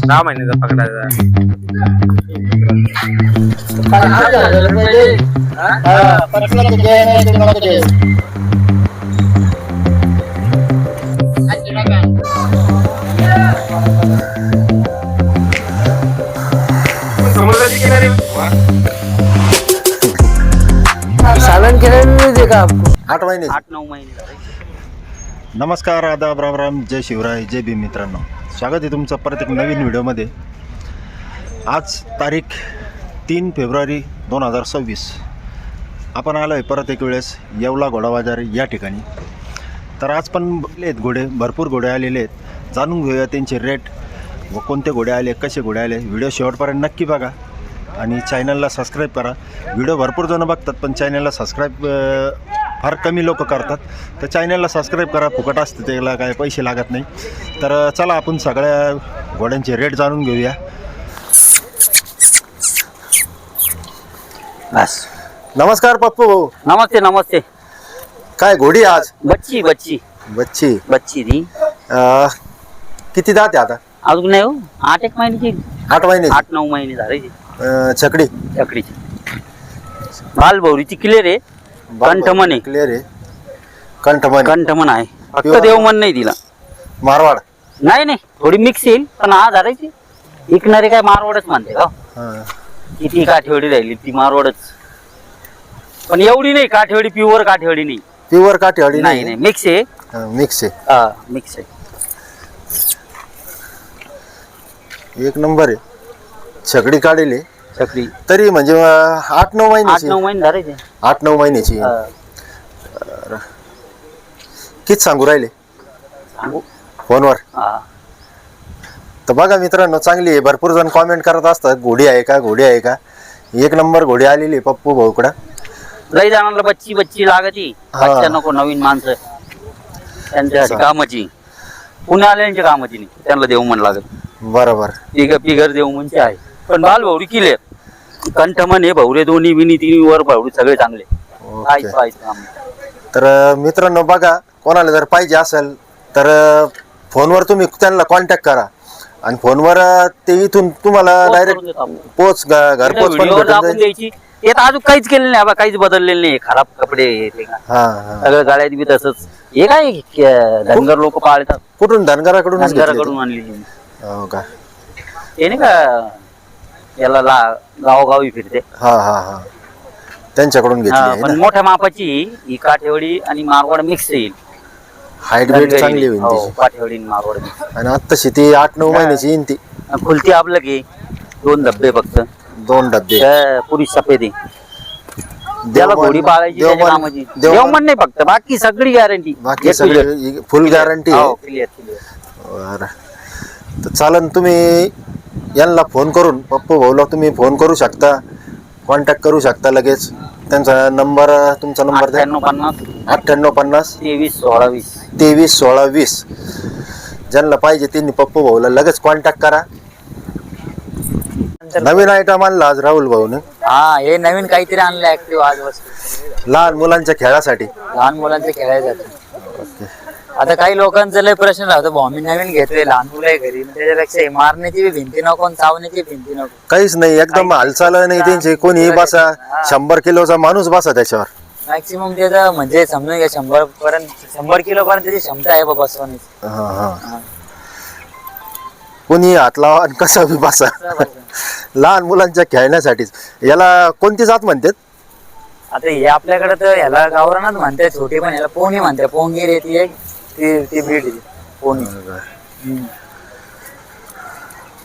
सहा महिन्याचा पकडायचा समुद्राची किनारी सालन केलेलं दे का आपको? आठ महिने आठ नऊ महिने झाले. नमस्कार आदाब राम राम जय शिवराय जय भीम मित्रांनो. स्वागत आहे तुमचं परत एक नवीन व्हिडिओमध्ये. आज तारीख तीन फेब्रुवारी दोन हजार सव्वीस. आपण आलो आहे परत एक वेळेस येवला घोडा बाजार या ठिकाणी. तर आज पण आले आहेत घोडे भरपूर घोडे आलेले आहेत. जाणून घेऊया त्यांचे रेट व कोणते घोडे आले कसे घोडे आले. व्हिडिओ शेवटपर्यंत नक्की बघा. आणि चॅनलला सबस्क्राईब करा. व्हिडिओ भरपूर जणं बघतात पण चॅनलला सबस्क्राईब फार कमी लोक करतात. तर चॅनलला सबस्क्राईब करा फुकट असतं त्याला काय पैसे लागत नाही. तर चला आपण सगळ्या घोड्यांचे रेट जाणून घेऊया. बस. नमस्कार पप्पू भाऊ. नमस्ते नमस्ते. काय घोडी आज? बच्ची बच्ची. बच्ची. बच्ची अ, किती दात आहे आता? अजून नाही हो आठ एक महिन्याची. आठ महिने. आठ नऊ महिने झाले ती छकडी. चकडीची बालभौरीची क्लिअर आहे. कंठमन आहे. क्लिअर आहे. कंठमणी कंठमन आहे. फक्त Pure. देवमन नाही तिला मारवाड. नाही नाही. थोडी मिक्स येईल पण हा धरायची विकणारे काय मारवडच म्हणते का? हां. किती काठेवडी राहिली ती मारवडच. पण एवढी नाही काठेवडी प्युअर काठेवडी नाही. प्युअर काठीवाडी नाही नाही. मिक्स आहे. मिक्स आहे. हा मिक्स आहे. एक नंबर आहे. छकडी काढेली. चकडी तरी म्हणजे आठ नऊ आठ महिन्याची नऊ महिने आठ नऊ महिन्याची. हा. किती सांगू राहिले? सांगू? फोनवर. हा. तर बघा मित्रांनो चांगली आहे. भरपूर जण कॉमेंट करत असतात. घोडी आहे का? घोडी आहे का? एक नंबर घोडी आलेली आहे पप्पू भाऊकडं लई जणांना बच्ची बच्ची लागती. हा. बच्चा नको नवीन माणसं. त्यांच्यासाठी कामाची. पुण्यावाल्यांच्या कामाची नाही. त्यांना देऊ म्हण लागत. बरोबर. पिग पिगर देऊ म्हणजे आहे. पण बाल भाऊरी किले. कंठमन हे भाऊरे दोन्ही विनी तिन्ही वर भाऊरी सगळे चांगले. ओके. तर मित्रांनो बघा कोणाला जर पाहिजे असेल तर फोनवर तुम्ही त्यांना कॉन्टॅक्ट करा. आणि फोनवर ते इथून तुम्हाला पोच डायरेक्ट करून देतो आपण. पोच घ- घरपोच पण व्हिडिओवर भेटून दाखवून जाईल. द्यायची. ते तर अजून काहीच केलेलं नाही बा काहीच बदललेलं नाही. खराब कपडे हे ते. का. हा हा. सगळं गाड्यात बी तसंच. हे काय क- धनगर लोक पाळतात? कुठून? धनगराकडून आणलेली. ती? हो का? ते नाही का याला ला गावोगावी फिरते. हा हा हा. त्यांच्याकडून घेतली हा, आहे पण ना? मोठ्या मापाची ही काठेवडी आणि मारवाड मिक्स येईल हाईट वेट चांगली होईल हो, त्याची काठेवडी आणि मारवाड mix. आणि आत्ताशी ती आठ नऊ महिन्याची येईन ती. आणि खुलती आपलं घे दोन धब्बे फक्त. दोन डबे त्या पुरी सफेद. आहे त्याला देवमन- घोडी पाळायची त्याच्या देवमन- कामाची देवमन- देवमन नाही फक्त बाकी सगळी गॅरंटी बाकी सगळे फुल गॅरंटी हो आहे. क्लिअर क्लिअर बरं. तर चालन तुम्ही यांना फोन करून पप्पू भाऊला तुम्ही फोन करू शकता कॉन्टॅक्ट करू शकता लगेच. त्यांचा नंबर तुमचा नंबर द्या. अठ्ठ्याण्णव पन्नास. अठ्ठ्याण्णव पन्नास. तेवीस सोळा वीस. तेवीस सोळा वीस. ज्यांना पाहिजे त्यांनी पप्पू भाऊला लगेच कॉन्टॅक्ट करा. नवीन आयटम आणला आज राहुल भाऊने. हा हे नवीन काहीतरी आणलं ऍक्टिव्ह आज वस्तू. लहान मुलांच्या खेळासाठी. लहान मुलांचे खेळायसाठी. आता काही लोकांचा लय प्रश्न राहतो मी नवीन घेतोय लहान मुलं आहे घरी. मग त्याच्यापेक्षा हे मारण्याची बी भिंती नको आणि चावण्याची भिंती नको. काहीच नाही एकदम हालचाल नाही त्यांची. कोणीही बसा शंभर किलोचा माणूस बसा त्याच्यावर. मॅक्सिमम त्याचं म्हणजे समजून घ्या शंभर पर्यंत शंभर किलो पर्यंत त्याची क्षमता आहे बाबा बसवण्याची हा हा. कोणी हात लावा आणि कसा बी बसा. लहान मुलांच्या खेळण्यासाठीच. याला कोणती जात म्हणतात? आता हे आपल्याकडे तर ह्याला गावरानच म्हणतात छोटी पण ह्याला पोहणी म्हणते पोंगी रे ती एक. ती ती ब्रीड आहे, पोहणी हम्म.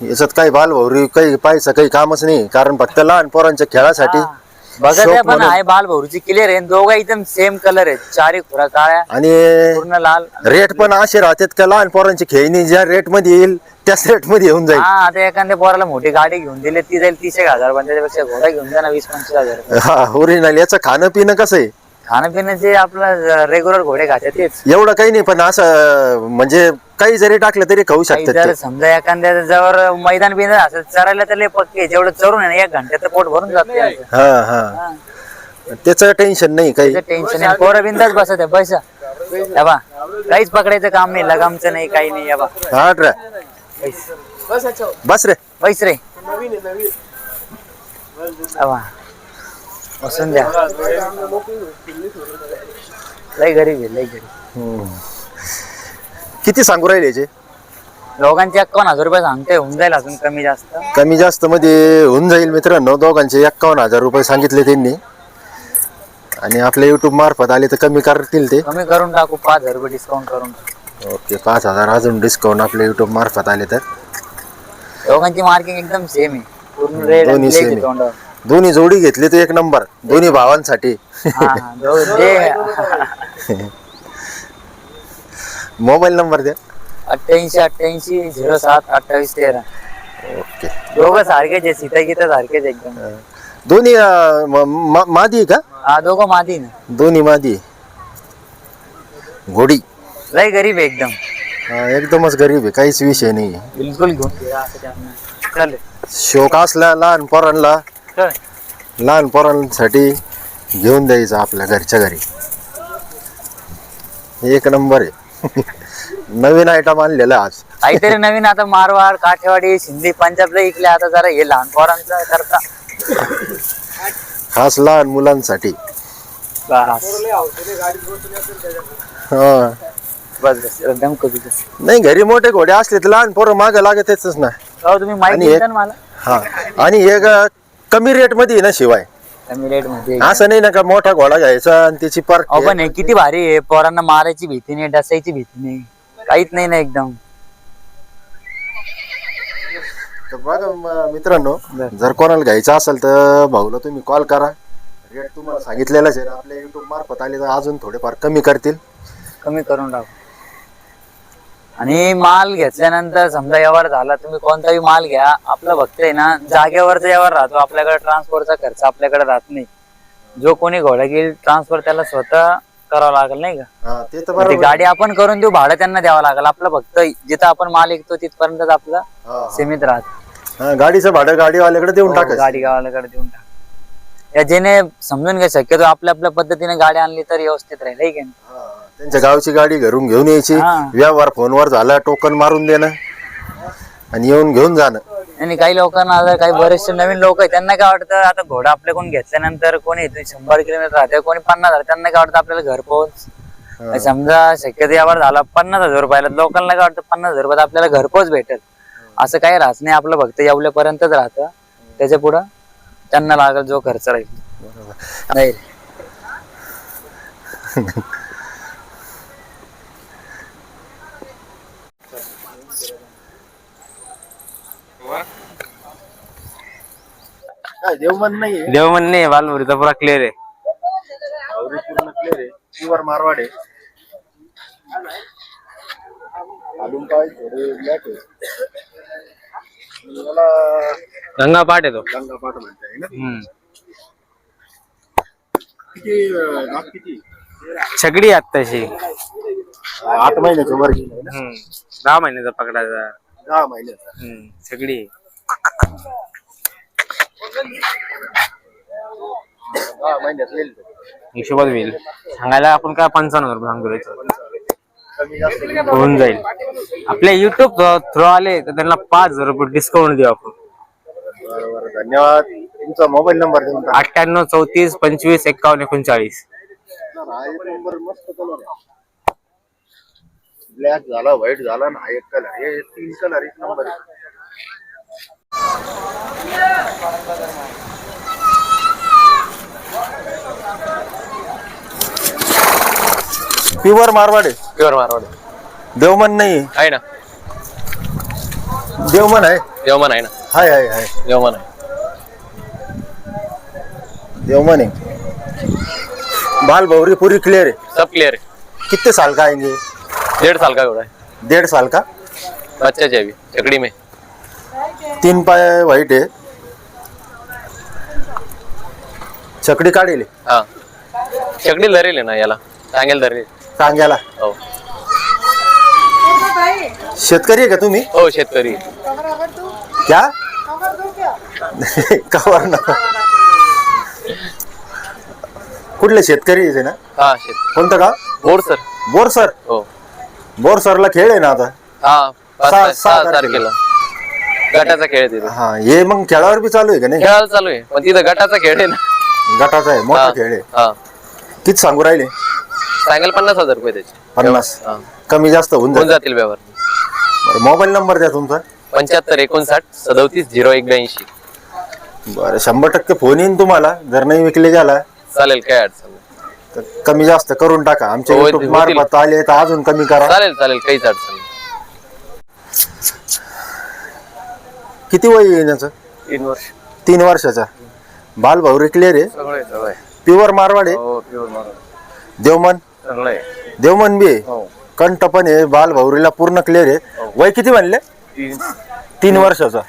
याच्यात काही बालभौरी काही पाहायचं काही कामच नाही. कारण फक्त लहान पोरांच्या खेळासाठी हा. बघा शौक त्या पण म्हणून. आहे बाल क्लिअर आहे. दोघं एकदम सेम कलर आहेत. चारी खुरा काळ्या आणि पूर्ण लाल. रेट पण असे राहतात का लहान पोरांची खेळणी ज्या रेटमध्ये येईल त्याच रेटमध्ये येऊन जाईल. हा आता एखाद्या पोराला मोठी गाडी घेऊन दिली ती जाईल तीस एक हजार पण त्याच्यापेक्षा घोडा घेऊन जा ना वीस पंचवीस हजार. हा ओरिजिनल याचं खाणं पिणं कसं आहे? खाणं जे आपलं रेग्युलर घोडे खाते तेच. एवढं काही नाही पण असं म्हणजे काही जरी टाकलं तरी खाऊ काही शकतात जर. समजा एखाद्या जवळ मैदान बिन असं चरायला तर लय पक्के जेवढं चरून आहे ना एक घंट्यात पोट भरून जाते हा हा. त्याचं टेन्शन नाही काही. टेन्शन पोरं बिंदाच बसत आहे पैसा. या बा काहीच पकडायचं काम नाही लगामचं नाही काही नाही या बा. हा रे बस रे. पैस रे. या बा. बसून द्या लय गरीब आहे लय गरीब. किती सांगू राहिले याचे? दोघांचे एक्कावन्न हजार रुपये सांगते होऊन जाईल अजून कमी जास्त. कमी जास्त मध्ये होऊन जाईल मित्रांनो दोघांचे एक्कावन्न हजार रुपये सांगितले त्यांनी. आणि आपल्या युट्यूब मार्फत आले तर कमी करतील ते. कमी करून टाकू पाच हजार रुपये डिस्काउंट करून टाकू. ओके पाच हजार अजून डिस्काउंट आपल्या युट्यूब मार्फत आले तर. दोघांची मार्किंग एकदम सेम आहे. पूर्ण रेड दोन्ही same आहे. आहे. तोंडावर. दोन्ही जोडी घेतली तर एक नंबर. दोन्ही भावांसाठी. हा, ते मोबाईल नंबर द्या अठ्ठ्याऐंशी अठ्ठ्याऐंशी झिरो सात अठ्ठावीस तेरा. ओके. दोघं सारखेच आहे सीता गीता सारखेच आहे एकदम. दोन्ही अं, म- म- मादी आहे का? हा दोघं मादी ना. दोन्ही मादी घोडी. लय गरीब आहे एकदम. हा, एकदमच गरीब आहे. काहीच विषय नाही बिलकुल घेऊन. चल शोक असला लहान पोरांना चल लहान पोरांसाठी घेऊन द्यायचं आपल्या घरच्या घरी. एक नंबर आहे. नवीन आयटम आणलेला आज. काहीतरी नवीन आता मारवाड काठेवाडी सिंधी पंजाबला इकले आता जरा हे लहान पोरांचं करता खास लहान मुलांसाठी. बस. हा. बस एकदम. नाही घरी मोठे घोडे असले तर लहान पोरं मागं लागतच ना हो तुम्ही माहिती आणि देता एक- ना मला. हा. आणि अं, कमी रेटमध्ये आहे ना शिवाय. कमी रेटमध्ये असं नाही ना का मोठा घोडा घ्यायचा आणि त्याची अहो पार्ट पण हे किती भारी आहे. पोरांना मारायची भीती नाही डसायची भीती नाही. काहीच नाही ना एकदम. तर बघा म- मित्रांनो. जर कोणाला घ्यायचं असेल तर भाऊला तुम्ही कॉल करा. रेट तुम्हाला सांगितलेलंच आहे. आपल्या युट्यूब मार्फत आले तर अजून थोडेफार कमी करतील. कमी करून टाकू. आणि माल घेतल्यानंतर समजा व्यवहार झाला तुम्ही कोणताही माल घ्या आपलं फक्त आहे ना जागेवरचा व्यवहार राहतो आपल्याकडे ट्रान्सपोर्टचा खर्च आपल्याकडे राहत नाही. जो कोणी घोडा घेईल ट्रान्सफर त्याला स्वतः करावं लागेल नाही का? ते तर ती बरोबर गाडी आपण करून देऊ भाडं त्यांना द्यावं लागेल. आपलं फक्त जिथं आपण माल विकतो तिथपर्यंत आपलं हा, सीमित राहत. हा, गाडीचं भाडं गाडीवाल्याकडे देऊन टाकायचं हो, गाडी गावाल्याकडे देऊन टाक या जेणे समजून घ्या शक्यतो आपल्या आपल्या पद्धतीने गाडी आणली तर व्यवस्थित राहील है की नाही? हा, त्यांच्या गावची गाडी घरून घेऊन यायची. हा. व्यवहार फोनवर झाला टोकन मारून देणं आणि येऊन घेऊन जाणं. आणि काही लोकांना आता काही बरेचसे नवीन लोक आहेत त्यांना काय वाटतं? आता घोडा आपल्याकडून घेतल्यानंतर कोणी इथून शंभर किलोमीटर राहते कोणी पन्नास हजार त्यांना काय वाटतं आपल्याला घर पोहोच? समजा शक्यतो व्यवहार झाला पन्नास हजार रुपयाला लोकांना काय वाटतं? पन्नास हजार रुपयात आपल्याला घरपोच भेटेल. असं काही राहत नाही आपलं फक्त येवल्यापर्यंतच राहतं. त्याच्या पुढं त्यांना लागेल जो खर्च राहील. नाही. काय देवमन नाही देव म्हणणे बालमुरीचा पुरा क्लिअर आहे. पूर्ण क्लिअर आहे. प्युअर मारवाड आहे. घालून पाय थोडे ब्लॅक आहे. याला गंगा पाठ गंगा म्हणताय ना? हम्म. किती अं, नाक किती? छकडी आहे आत्ताशी. आठ महिन्याचं वर गेलं ना? हम्म. दहा महिन्याचा पकडायचा. दहा महिन्याचा. हम्म. आहे. हिशोबात होईल. सांगायला आपण काय पंचावन्न हजार रुपये सांगतो होऊन जाईल. आपल्या युट्यूब थ्रू आले तर त्यांना पाच हजार रुपये डिस्काउंट देऊ आपण. धन्यवाद. तुमचा मोबाईल नंबर. अठ्ठ्याण्णव चौतीस पंचवीस एक्कावन्न एकोणचाळीस. ब्लॅक झाला व्हाईट झाला ना एक कलर हे तीन कलर एक नंबर प्युअर मारवाड? आहे प्युअर मारवाड. देवमन नाही. आहे ना. देवमन आहे? देवमान आहे ना. हाय हाय हाय. देवमान आहे. देवमन आहे. बाल भौरी पूरी क्लियर है सब क्लियर है कितने साल का आएंगे डेढ़ साल का घोड़ा है डेढ़ साल का? बच्चा चाहिए अभी चकड़ी में तीन पाय व्हाईट आहे. छकडी काढेल. हा. चकडी धरेल आहे ना याला? सांगेल धरेल. सांग्याला. हो. शेतकरी आहे का तुम्ही? हो शेतकरी. क्या? कवर ना? कुठले शेतकरी आहे ना? हा शेत कोणतं गाव? Bore sir. Bore sir? हो. बोर सरला खेळ आहे ना आता? हा पाच सहा तारखेला. गटाचा खेळ आहे तिथे. हा हे मग खेळावर बी चालू आहे का नाही? खेळायला चालू आहे. पण तिथं गटाचा खेळ आहे ना. गटाचा आहे मोठा हा. खेळ आहे. हा. किती सांगू राहिले? सांगायला पन्नास हजार रुपये त्याचे. पन्नास. हा. कमी जास्त होऊन होऊन जाईल जातील व्यवहार. मोबाईल नंबर द्या तुमचा. पंच्याहत्तर एकोणसाठ सदोतीस झिरो एक ब्याऐंशी बरं शंभर टक्के फोन येईन तुम्हाला. जर नाही विकले गेला चालेल काय अडचण नाही. तर कमी जास्त करून टाका. आमच्या होतील. मार्फत आले तर अजून कमी करा. चालेल चालेल काहीच अडचण नाही. किती वय येण्याचं तीन वर्ष. तीन वर्षाचा. बाल भाऊ क्लिअर आहे सगळं सगळं प्युअर मारवाड आहे. हो प्युअर देवमन? सगळं आहे. देवमन बी आहे. हो. कंठ पण आहे बाल भाऊरीला पूर्ण क्लिअर आहे. वय किती म्हणले? तीन. तीन वर्षाचा.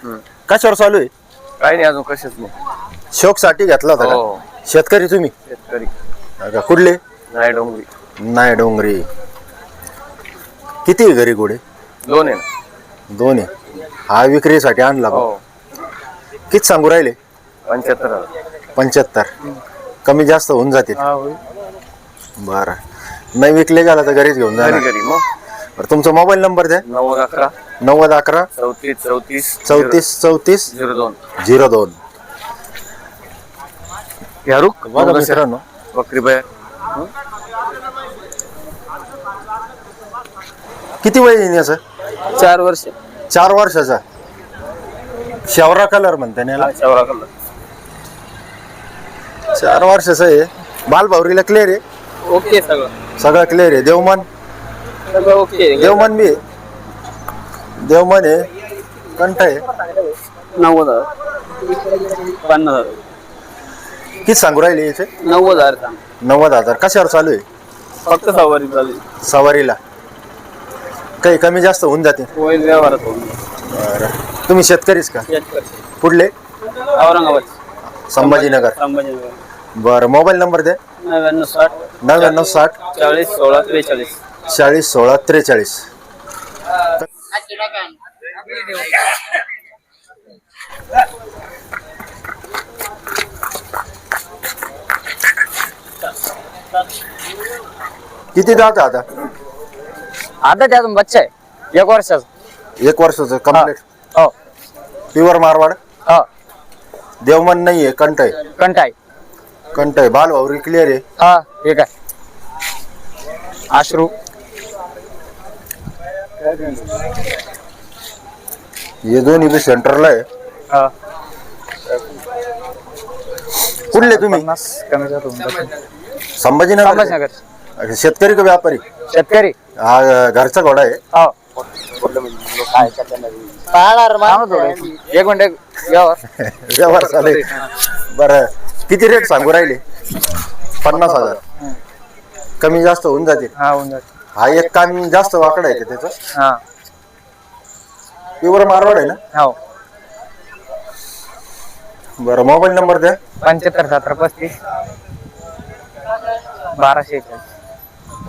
कशावर चालू आहे? काही नाही अजून कशाच नाही. शोकसाठी घेतला होता हो. का शेतकरी तुम्ही? शेतकरी. हा का? कुठले? नाही डोंगरी. नाही डोंगरी. किती आहे घरी घोडे दोन आहे ना. दोन आहे. हा विक्रीसाठी आणला बा. हो. किती सांगू राहिले? पंच्याहत्तर. पंच्याहत्तर. कमी जास्त होऊन जातील. बरं. नाही विकले गेला तर घरीच घेऊन जाणार? घरी मग. बरं तुमचा मोबाईल नंबर द्या. नव्वद अकरा. नव्वद अकरा. चौतीस चौतीस चौतीस चौतीस. झिरो दोन. झिरो दोन. यारुक बघा मित्रांनो. बकरी बाय किती वय येईन याचं? चार वर्ष. चार वर्षाचा. शेवरा कलर म्हणते ना याला. शेवरा कलर चार वर्षाचा आहे. बालभावरीला क्लिअर आहे. ओके सगळं. सगळं क्लिअर आहे. देवमन. सगळं ओके देवमन बी आहे. देवमन आहे. कंठ आहे. नव्वद हजार. पन्नास हजार. किती सांगू राहिले याचे? नव्वद हजार सांग. नव्वद हजार. कशावर चालू आहे? फक्त सवारी चालेल सवारीला. काही कमी जास्त होऊन जाते. होईल व्यवहारात होऊन. बरं. तुम्ही शेतकरीच का? शेतकरी. कुठले? औरंगाबाद. संभाजीनगर. संभाजीनगर. बरं मोबाईल नंबर द्या नव्याण्णव साठ. नव्याण्णव साठ. चाळीस सोळा त्रेचाळीस. चाळीस सोळा त्रेचाळीस. किती दात आहे आता? आता ते अजून बच्चा आहे. एक वर्षाचा. एक वर्षाचं कंप्लीट हो. प्युअर मारवाड. हो. देवमन नाहीये कंठ आहे आहे कंठ आहे बाल भावरी क्लिअर आहे. हा ठीक आहे. अश्रू हे दोन्ही बी सेंटरला आहे. हा. कुठले तुम्ही? पन्नास कमी जातो संभाजीनगर. संभाजीनगर. शेतकरी का व्यापारी? शेतकरी. हा घरचा घोडा आहे. हो. पाहणार एक मिनिट. यावर व्यवहार. चालेल. बरं किती रेट सांगू राहिले? पन्नास हजार. कमी जास्त होऊन जातील. हा होऊन जाते हा एक कान जास्त वाकडा आहे का त्याचं? हा. प्युअर मारवाड आहे ना? हो. बरं मोबाईल नंबर द्या. पंच्याहत्तर सतरा पस्तीस. बाराशे एकेचाळीस.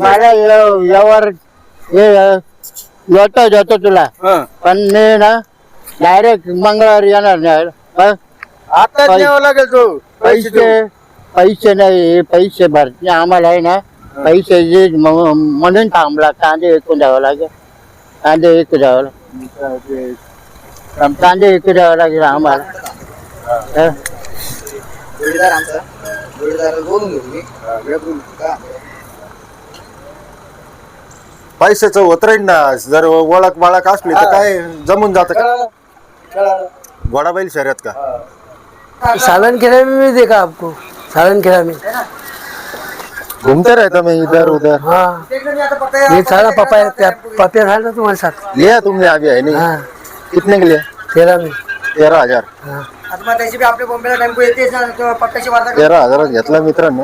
मला यावर येतो तुला. पण मी ना डायरेक्ट मंगळवारी येणार नाही. हं? आता पै- द्यावं लागेल तो. पैसे पैसे नाही पैसे भरते आम्हाला आहे ना पैसे जे म- म्हणून थांबला कांदे विकून द्यावं लागेल. कांदे विकून द्यावं लागेल. कांदे विकून द्यावं लागेल आम्हाला. हं? पैशाचं होत राहील ना. जर ओळख बाळख असली तर काय जमून जात का? घोडा बैल शर्यत का? सालन खेला में भी देखा आपको. सालन खेला में. घूमते रहता मैं इधर उधर. हाँ. ये सारा पपाया पपिया था ना तुम्हारे साथ लिया तुमने अभी है नहीं हाँ. कितने के लिए? तेरह में. तेरा हजार. आता त्याची आपल्या बॉम्बेला टेंपो येते पप्प्याची वार्ता तेरा हजारात घेतला मित्रांनो.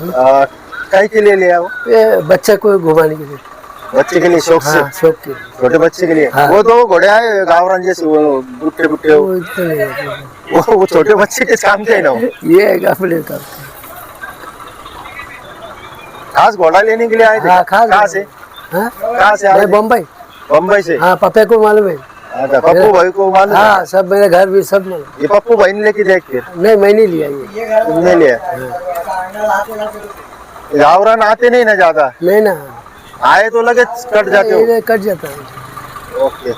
अं, काहे के लिए वो ये बच्चे को घुमाने के लिए बच्चे के लिए शौक से. हाँ शौक के लिए छोटे बच्चे के लिए हाँ। वो तो घोड़े आए गावरान जैसे वो बुट्टे बुट्टे. वो इतने नहीं होते। वो छोटे बच्चे के काम के ना वो. ये अपने खास घोड़ा लेने के लिए आए थे? हाँ, खास कहाँ। से? हाँ? कहाँ से आए मैं थे? बम्बई बम्बई से. हाँ पापा को मालूम है अच्छा पप्पू भाई को मालूम है? हाँ सब मेरे घर भी सब मिले ये पप्पू भाई ने लेके देख फिर? नहीं मैं नहीं लिया ये। तुमने लिया? गावरान आते नहीं ना ज़्यादा? नहीं ना। आए तो लगे कट जाते हो। ये कट जाता है। ओके।